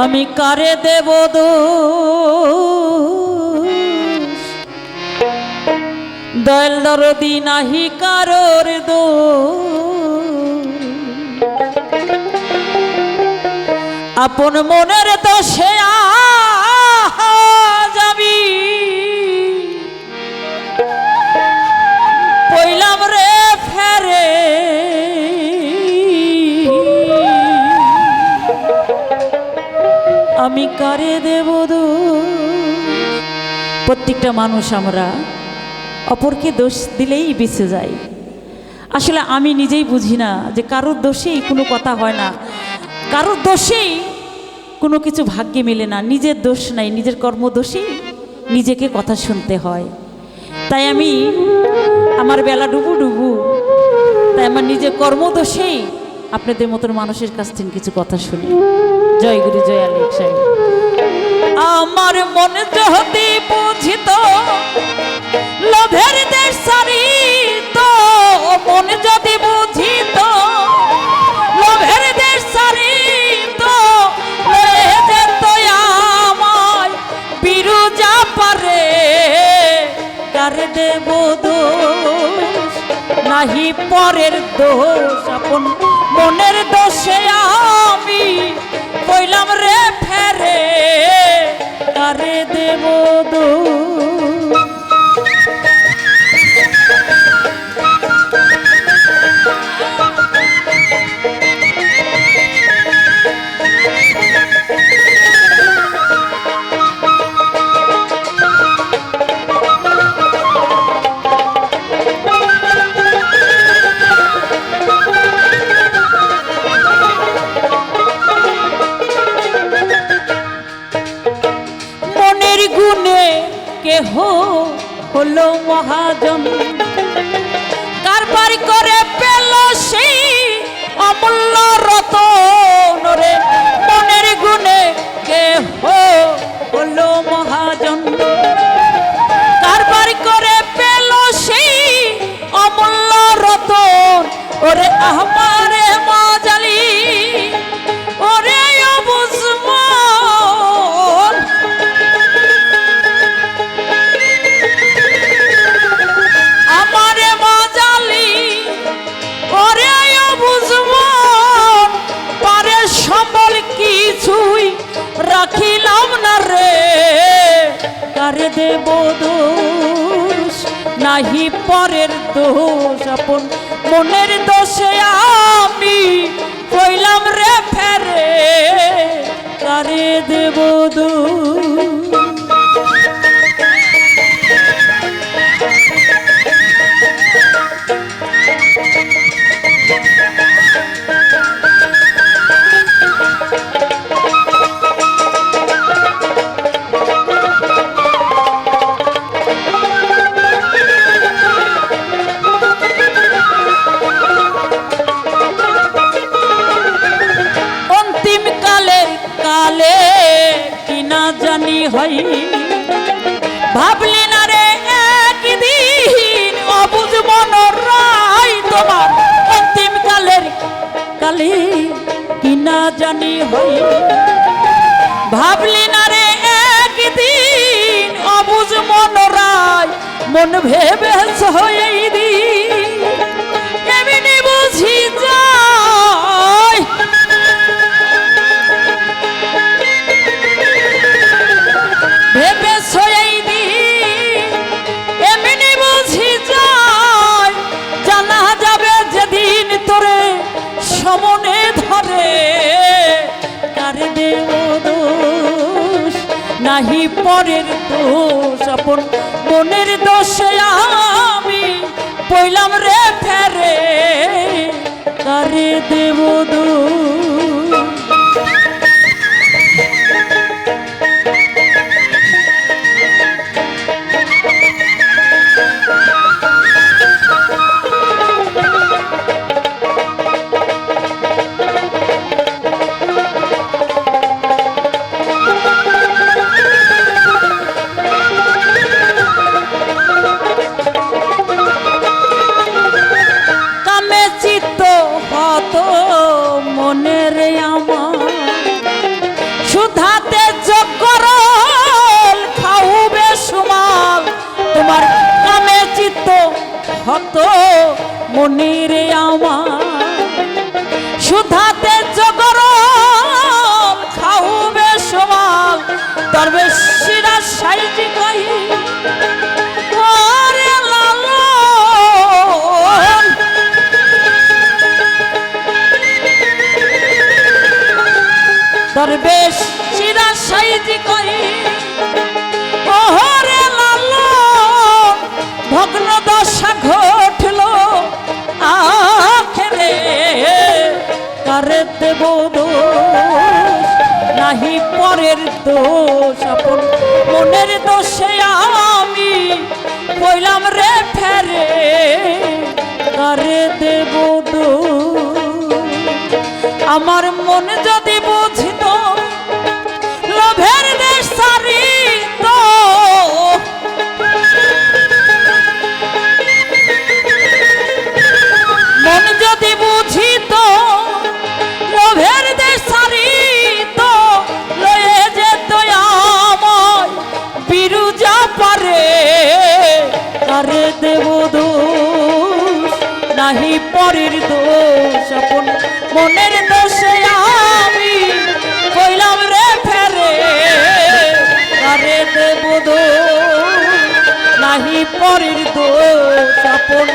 আমি কারে দেব দয়াল দরদি নাহি কারোর দো আপন মনের দোষে যাবি কারে দেব প্রত্যেকটা মানুষ আমরা অপরকে দোষ দিলেই বেঁচে যায়। আসলে আমি নিজেই বুঝি না যে কারোর দোষেই কোনো কথা হয় না। কারোর দোষেই কোনো কিছু ভাগ্যে মেলে না। নিজের দোষ নাই, নিজের কর্মদোষেই নিজেকে কথা শুনতে হয়। তাই আমি আমার বেলা ডুবু ডুবু, তাই আমার নিজের কর্মদোষেই আপনাদের মতন মানুষের কাছ থেকে কিছু কথা শুনি। জয় গুরু, জয় আলেক সাহেব। আমার মনে যদি বুঝিত, লোভের দেশ সারি তো মনে যদি বুঝিত, লোভের দেশ সারি তো লয়ে যেত আমায় পারে, কারে দেব দোষ? নাহি পরের দোষ, আপন মনের দোষে আমি কইলাম রে ফেরে আরে দেব দোষ। কেহ হলো মহাজন। কারবার করে পেল সেই অমূল্য রতন। কারে দেব দোষ, নাহি পরের দোষ আপন। মনের দোষে আমি কইলাম রে ফেরে কারে দেব দোষ। হই ভাবলি না রে, একদিন অবুঝ মন রাই তোমার অন্তিম কালের কালে কিনা জানি হই ভাবলি না রে, একদিন অবুঝ মন রাই মন ভেবে এই কারে মনিরে আমার সুধাতে জগর খাউবে সমাল তরবে শিরা সাইজি লালন। দরবেশ শিরা সাইজি কই? পরের দোষ আপন, মনের দোষে আমি কইলাম রে ফেরে, কারে দেব আমার মন যদি বুঝিত পরের দোষ, আপন মনের দোষে আমি কইলাম রে ফেরে। আরে দেব দোষ? নাহি পরের দোষ, আপন